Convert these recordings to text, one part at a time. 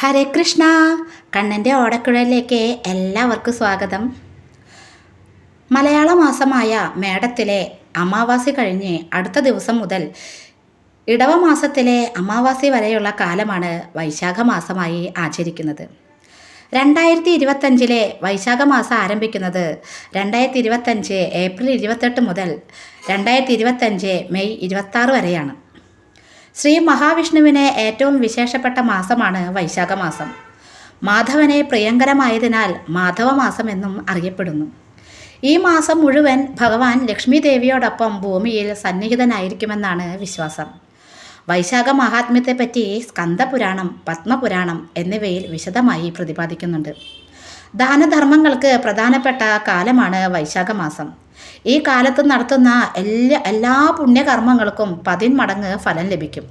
ഹരേ കൃഷ്ണ. കണ്ണന്റെ ഓടക്കുഴലിലേക്ക് എല്ലാവർക്കും സ്വാഗതം. മലയാള മാസമായ മേടത്തിലെ അമാവാസി കഴിഞ്ഞ് അടുത്ത ദിവസം മുതൽ ഇടവ മാസത്തിലെ അമാവാസി വരെയുള്ള കാലമാണ് വൈശാഖ മാസമായി ആചരിക്കുന്നത്. രണ്ടായിരത്തി ഇരുപത്തഞ്ചിലെ വൈശാഖ മാസം ആരംഭിക്കുന്നത് രണ്ടായിരത്തി ഇരുപത്തഞ്ച് ഏപ്രിൽ ഇരുപത്തെട്ട് മുതൽ രണ്ടായിരത്തി ഇരുപത്തഞ്ച് മെയ് ഇരുപത്താറ് വരെയാണ്. ശ്രീ മഹാവിഷ്ണുവിനെ ഏറ്റവും വിശേഷപ്പെട്ട മാസമാണ് വൈശാഖ മാസം മാധവനെ പ്രിയങ്കരമായതിനാൽ മാധവമാസം എന്നും അറിയപ്പെടുന്നു. ഈ മാസം മുഴുവൻ ഭഗവാൻ ലക്ഷ്മി ദേവിയോടൊപ്പം ഭൂമിയിൽ സന്നിഹിതനായിരിക്കുമെന്നാണ് വിശ്വാസം. വൈശാഖ മഹാത്മ്യത്തെപ്പറ്റി സ്കന്ദപുരാണം പത്മപുരാണം എന്നിവയിൽ വിശദമായി പ്രതിപാദിക്കുന്നുണ്ട്. ദാനധർമ്മങ്ങൾക്ക് പ്രധാനപ്പെട്ട കാലമാണ് വൈശാഖ മാസം ഈ കാലത്ത് നടത്തുന്ന എല്ലാ എല്ലാ പുണ്യകർമ്മങ്ങൾക്കും പതിന് മടങ്ങ് ഫലം ലഭിക്കും.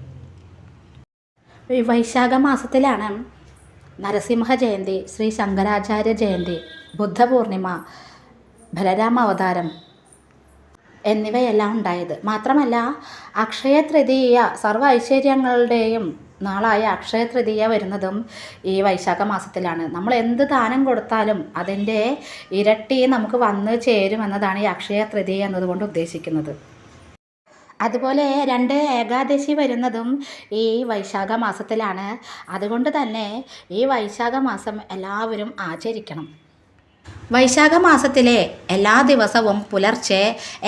വൈശാഖ മാസത്തിലാണ് നരസിംഹ ജയന്തി ശ്രീ ശങ്കരാചാര്യ ജയന്തി ബുദ്ധപൂർണിമ ബലരാമ അവതാരം എന്നിവയെല്ലാം ഉണ്ടായത്. മാത്രമല്ല അക്ഷയ തൃതീയ സർവ ഐശ്വര്യങ്ങളുടെയും നാളായ അക്ഷയ തൃതീയ വരുന്നതും ഈ വൈശാഖ മാസത്തിലാണ്. നമ്മൾ എന്ത് ദാനം കൊടുത്താലും അതിന്റെ ഇരട്ടി നമുക്ക് വന്ന് ചേരുമെന്നതാണ് ഈ അക്ഷയ തൃതീയ എന്നതുകൊണ്ട് ഉദ്ദേശിക്കുന്നത്. അതുപോലെ രണ്ട് ഏകാദശി വരുന്നതും ഈ വൈശാഖ മാസത്തിലാണ്. അതുകൊണ്ട് തന്നെ ഈ വൈശാഖ മാസം എല്ലാവരും ആചരിക്കണം. വൈശാഖ മാസത്തിലെ എല്ലാ ദിവസവും പുലർച്ചെ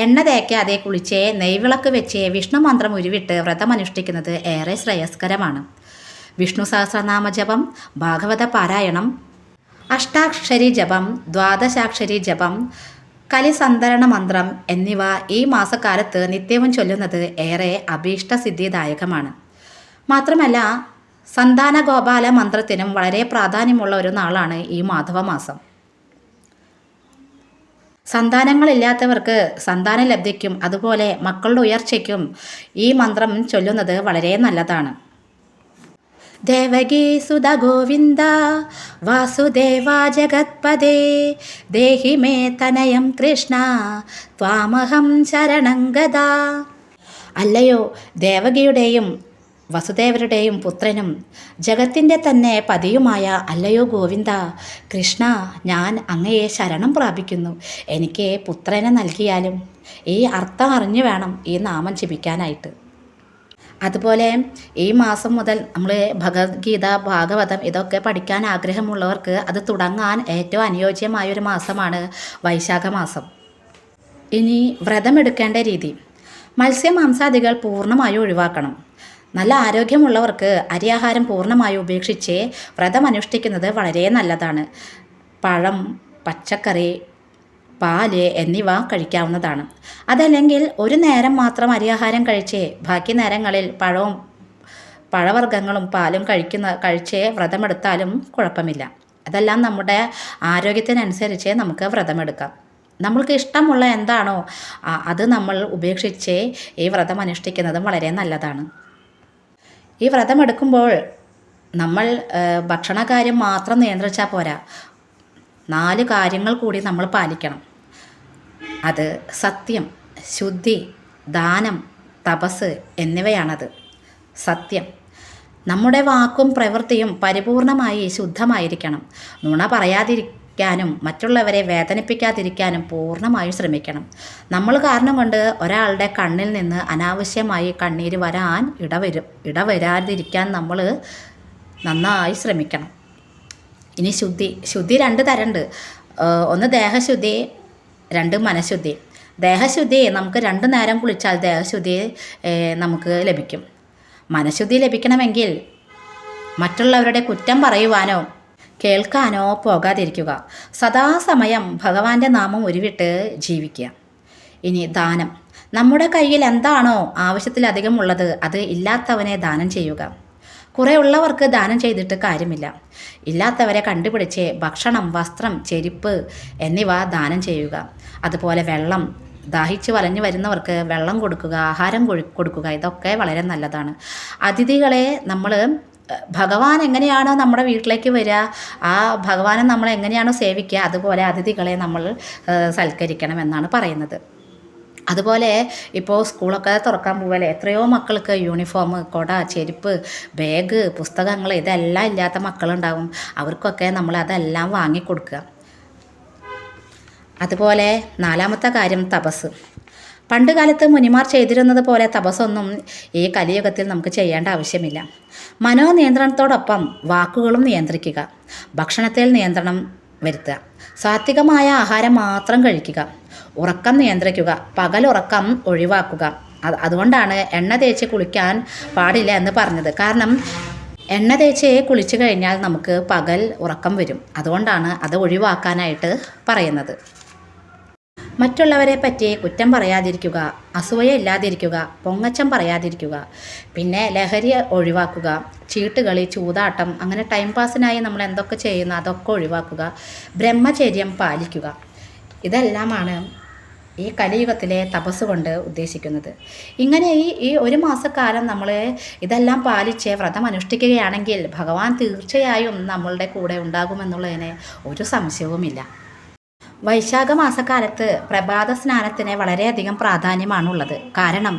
എണ്ണ തേക്കാതെ കുളിച്ച് നെയ്വിളക്ക് വെച്ച് വിഷ്ണു മന്ത്രം ഉരുവിട്ട് വ്രതമനുഷ്ഠിക്കുന്നത് ഏറെ ശ്രേയസ്കരമാണ്. വിഷ്ണു സഹസ്രനാമ ജപം ഭാഗവത പാരായണം അഷ്ടാക്ഷരി ജപം ദ്വാദശാക്ഷരി ജപം കലിസന്തരണ മന്ത്രം എന്നിവ ഈ മാസക്കാലത്ത് നിത്യവും ചൊല്ലുന്നത് ഏറെ അഭീഷ്ടസിദ്ധിദായകമാണ്. മാത്രമല്ല സന്താന ഗോപാല മന്ത്രത്തിനും വളരെ പ്രാധാന്യമുള്ള ഒരു നാളാണ് ഈ മാധവ മാസം സന്താനങ്ങളില്ലാത്തവർക്ക് സന്താന ലബ്ധിക്കും അതുപോലെ മക്കളുടെ ഉയർച്ചയ്ക്കും ഈ മന്ത്രം ചൊല്ലുന്നത് വളരെ നല്ലതാണ്. ദേവകീ സുത ഗോവിന്ദ വാസുദേവ ജഗത്പദേ ദേഹി മേ തനയം കൃഷ്ണ ത്വാമഹം ശരണംഗത അല്ലയോ ദേവകിയുടെയും വസുദേവരുടെയും പുത്രനും ജഗത്തിന്റെ തന്നെ പതിയുമായ അല്ലയോ ഗോവിന്ദ കൃഷ്ണ ഞാൻ അങ്ങയെ ശരണം പ്രാപിക്കുന്നു. എനിക്ക് പുത്രനെ നൽകിയാലും ഈ അർത്ഥം അറിഞ്ഞു വേണം ഈ നാമം ജപിക്കാനായിട്ട്. അതുപോലെ ഈ മാസം മുതൽ നമ്മൾ ഭഗവത്ഗീത ഭാഗവതം ഇതൊക്കെ പഠിക്കാൻ ആഗ്രഹമുള്ളവർക്ക് അത് തുടങ്ങാൻ ഏറ്റവും അനുയോജ്യമായ ഒരു മാസമാണ് വൈശാഖ മാസം ഇനി വ്രതമെടുക്കേണ്ട രീതി. മത്സ്യമാംസാദികൾ പൂർണമായും ഒഴിവാക്കണം. നല്ല ആരോഗ്യമുള്ളവർക്ക് അരിയാഹാരം പൂർണമായി ഉപേക്ഷിച്ച് വ്രതം അനുഷ്ഠിക്കുന്നത് വളരെ നല്ലതാണ്. പഴം പച്ചക്കറി പാൽ എന്നിവ കഴിക്കാവുന്നതാണ്. അതല്ലെങ്കിൽ ഒരു നേരം മാത്രം അരിയാഹാരം കഴിച്ച് ബാക്കി നേരങ്ങളിൽ പഴവും പഴവർഗങ്ങളും പാലും കഴിക്കുന്ന കഴിച്ച് വ്രതമെടുത്താലും കുഴപ്പമില്ല. അതെല്ലാം നമ്മുടെ ആരോഗ്യത്തിനനുസരിച്ച് നമുക്ക് വ്രതമെടുക്കാം. നമ്മൾക്ക് ഇഷ്ടമുള്ള എന്താണോ അത് നമ്മൾ ഉപേക്ഷിച്ച് ഈ വ്രതം അനുഷ്ഠിക്കുന്നതും വളരെ നല്ലതാണ്. ഈ വ്രതം എടുക്കുമ്പോൾ നമ്മൾ ഭക്ഷണകാര്യം മാത്രം നിയന്ത്രിച്ചാൽ പോരാ. നാല് കാര്യങ്ങൾ കൂടി നമ്മൾ പാലിക്കണം. അത് സത്യം ശുദ്ധി ദാനം തപസ് എന്നിവയാണത്. സത്യം. നമ്മുടെ വാക്കും പ്രവൃത്തിയും പരിപൂർണമായി ശുദ്ധമായിരിക്കണം. നുണ പറയാതിരിക്കാനും മറ്റുള്ളവരെ വേദനിപ്പിക്കാതിരിക്കാനും പൂർണമായും ശ്രമിക്കണം. നമ്മൾ കാരണം കൊണ്ട് ഒരാളുടെ കണ്ണിൽ നിന്ന് അനാവശ്യമായി കണ്ണീര് വരാൻ ഇടവരും ഇടവരാതിരിക്കാൻ നമ്മൾ നന്നായി ശ്രമിക്കണം. ഇനി ശുദ്ധി ശുദ്ധി രണ്ട് തരണ്ട്. ഒന്ന് ദേഹശുദ്ധി രണ്ട് മനഃശുദ്ധി. ദേഹശുദ്ധി നമുക്ക് രണ്ട് നേരം കുളിച്ചാൽ ദേഹശുദ്ധി നമുക്ക് ലഭിക്കും. മനഃശുദ്ധി ലഭിക്കണമെങ്കിൽ മറ്റുള്ളവരുടെ കുറ്റം പറയുവാനോ കേൾക്കാനോ പോകാതിരിക്കുക. സദാസമയം ഭഗവാന്റെ നാമം ഉരുവിട്ട് ജീവിക്കുക. ഇനി ദാനം. നമ്മുടെ കയ്യിൽ എന്താണോ ആവശ്യത്തിലധികം ഉള്ളത് അത് ഇല്ലാത്തവനെ ദാനം ചെയ്യുക. കുറേ ഉള്ളവർക്ക് ദാനം ചെയ്തിട്ട് കാര്യമില്ല. ഇല്ലാത്തവരെ കണ്ടുപിടിച്ച് ഭക്ഷണം വസ്ത്രം ചെരുപ്പ് എന്നിവ ദാനം ചെയ്യുക. അതുപോലെ വെള്ളം. ദാഹിച്ച് വലഞ്ഞു വരുന്നവർക്ക് വെള്ളം കൊടുക്കുക ആഹാരം കൊടുക്കുക. ഇതൊക്കെ വളരെ നല്ലതാണ്. അതിഥികളെ നമ്മൾ ഭഗവാൻ എങ്ങനെയാണോ നമ്മുടെ വീട്ടിലേക്ക് വരിക ആ ഭഗവാനെ നമ്മൾ എങ്ങനെയാണോ സേവിക്കുക അതുപോലെ അതിഥികളെ നമ്മൾ സൽക്കരിക്കണം എന്നാണ് പറയുന്നത്. അതുപോലെ ഇപ്പോൾ സ്കൂളൊക്കെ തുറക്കാൻ പോവല്ലേ എത്രയോ മക്കൾക്ക് യൂണിഫോം കുട ചെരുപ്പ് ബാഗ് പുസ്തകങ്ങൾ ഇതെല്ലാം ഇല്ലാത്ത മക്കളുണ്ടാവും. അവർക്കൊക്കെ നമ്മൾ അതെല്ലാം വാങ്ങിക്കൊടുക്കുക. അതുപോലെ നാലാമത്തെ കാര്യം തപസ്. പണ്ട് കാലത്ത് മുനിമാർ ചെയ്തിരുന്നത് പോലെ തപസ്സൊന്നും ഈ കലിയുഗത്തിൽ നമുക്ക് ചെയ്യേണ്ട ആവശ്യമില്ല. മനോനിയന്ത്രണത്തോടൊപ്പം വാക്കുകളും നിയന്ത്രിക്കുക. ഭക്ഷണത്തിൽ നിയന്ത്രണം വരുത്തുക. സാത്വികമായ ആഹാരം മാത്രം കഴിക്കുക. ഉറക്കം നിയന്ത്രിക്കുക. പകലുറക്കം ഒഴിവാക്കുക. അത് അതുകൊണ്ടാണ് എണ്ണ തേച്ച് കുളിക്കാൻ പാടില്ല എന്ന് പറഞ്ഞത്. കാരണം എണ്ണ തേച്ച് കുളിച്ചു കഴിഞ്ഞാൽ നമുക്ക് പകൽ ഉറക്കം വരും. അതുകൊണ്ടാണ് അത് ഒഴിവാക്കാനായിട്ട് പറയുന്നത്. മറ്റുള്ളവരെ പറ്റി കുറ്റം പറയാതിരിക്കുക അസൂയ ഇല്ലാതിരിക്കുക പൊങ്ങച്ചം പറയാതിരിക്കുക പിന്നെ ലഹരി ഒഴിവാക്കുക ചീട്ടുകളി ചൂതാട്ടം അങ്ങനെ ടൈം പാസിനായി നമ്മൾ എന്തൊക്കെ ചെയ്യുന്നു അതൊക്കെ ഒഴിവാക്കുക ബ്രഹ്മചര്യം പാലിക്കുക. ഇതെല്ലാമാണ് ഈ കലിയുഗത്തിലെ തപസ് കൊണ്ട് ഉദ്ദേശിക്കുന്നത്. ഇങ്ങനെ ഈ ഈ ഒരു മാസക്കാലം നമ്മൾ ഇതെല്ലാം പാലിച്ച് വ്രതം അനുഷ്ഠിക്കുകയാണെങ്കിൽ ഭഗവാൻ തീർച്ചയായും നമ്മളുടെ കൂടെ ഉണ്ടാകുമെന്നുള്ളതിന് ഒരു സംശയവുമില്ല. വൈശാഖ മാസക്കാലത്ത് പ്രഭാത സ്നാനത്തിന് വളരെയധികം പ്രാധാന്യമാണുള്ളത്. കാരണം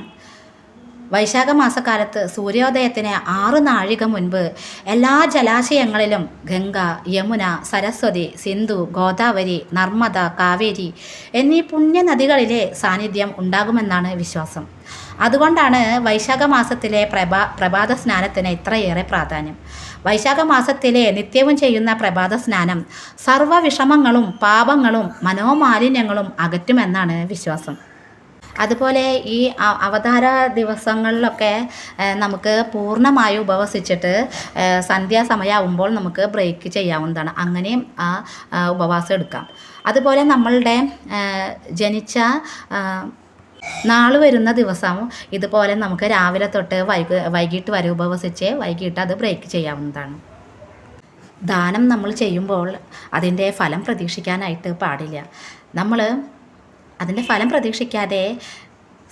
വൈശാഖ മാസക്കാലത്ത് സൂര്യോദയത്തിന് ആറ് നാഴിക മുൻപ് എല്ലാ ജലാശയങ്ങളിലും ഗംഗ യമുന സരസ്വതി സിന്ധു ഗോദാവരി നർമ്മദ കാവേരി എന്നീ പുണ്യനദികളിലെ സാന്നിധ്യം ഉണ്ടാകുമെന്നാണ് വിശ്വാസം. അതുകൊണ്ടാണ് വൈശാഖ മാസത്തിലെ പ്രഭാ പ്രഭാത സ്നാനത്തിന് ഇത്രയേറെ പ്രാധാന്യം. വൈശാഖ മാസത്തിലെ നിത്യവും ചെയ്യുന്ന പ്രഭാത സ്നാനം. സർവ വിഷമങ്ങളും പാപങ്ങളും മനോമാലിന്യങ്ങളും അകറ്റുമെന്നാണ് വിശ്വാസം. അതുപോലെ ഈ അവതാര ദിവസങ്ങളിലൊക്കെ നമുക്ക് പൂർണമായി ഉപവസിച്ചിട്ട് സന്ധ്യാസമയമാകുമ്പോൾ നമുക്ക് ബ്രേക്ക് ചെയ്യാവുന്നതാണ്. അങ്ങനെയും ആ, ഉപവാസം എടുക്കാം. അതുപോലെ നമ്മളുടെ ജനിച്ച നാൾ വരുന്ന ദിവസം ഇതുപോലെ നമുക്ക് രാവിലെ തൊട്ട് വൈകു വൈകിട്ട് വരെ ഉപവസിച്ച് വൈകിട്ട് അത് ബ്രേക്ക് ചെയ്യാവുന്നതാണ്. ദാനം നമ്മൾ ചെയ്യുമ്പോൾ അതിന്റെ ഫലം പ്രതീക്ഷിക്കാനായിട്ട് പാടില്ല. നമ്മൾ അതിന്റെ ഫലം പ്രതീക്ഷിക്കാതെ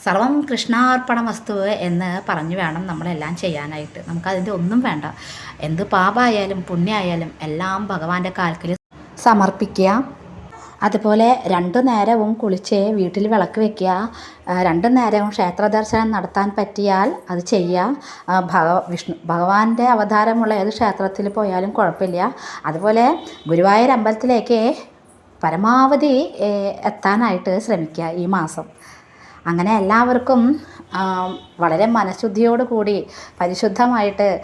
സർവം കൃഷ്ണാർപ്പണ വസ്തു എന്ന് പറഞ്ഞു വേണം നമ്മളെല്ലാം ചെയ്യാനായിട്ട്. നമുക്കതിന്റെ ഒന്നും വേണ്ട. എന്ത് പാപമായാലും പുണ്യമായാലും എല്ലാം ഭഗവാന്റെ കാൽക്കിൽ സമർപ്പിക്കുക. അതുപോലെ രണ്ടു നേരവും കുളിച്ച് വീട്ടിൽ വിളക്ക് വെക്കുക. രണ്ടു നേരവും ക്ഷേത്ര ദർശനം നടത്താൻ പറ്റിയാൽ അത് ചെയ്യുക ഭഗ വിഷ്ണു ഭഗവാന്റെ അവതാരമുള്ള ഏത് ക്ഷേത്രത്തിൽ പോയാലും കുഴപ്പമില്ല. അതുപോലെ ഗുരുവായൂർ അമ്പലത്തിലേക്ക് പരമാവധി എത്താനായിട്ട് ശ്രമിക്കുക ഈ മാസം. അങ്ങനെ എല്ലാവർക്കും വളരെ മനഃശുദ്ധിയോടുകൂടി പരിശുദ്ധമായിട്ട്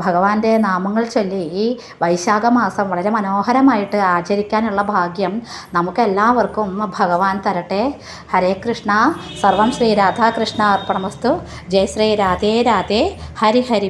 ഭഗവാന്റെ നാമങ്ങൾ ചൊല്ലി ഈ വൈശാഖ മാസം വളരെ മനോഹരമായിട്ട് ആചരിക്കാനുള്ള ഭാഗ്യം നമുക്കെല്ലാവർക്കും ഭഗവാൻ തരട്ടെ. ഹരേ കൃഷ്ണ. സർവം ശ്രീ രാധാകൃഷ്ണ അർപ്പണമസ്തു. ജയ ശ്രീ രാധേ രാധേ. ഹരി ഹരി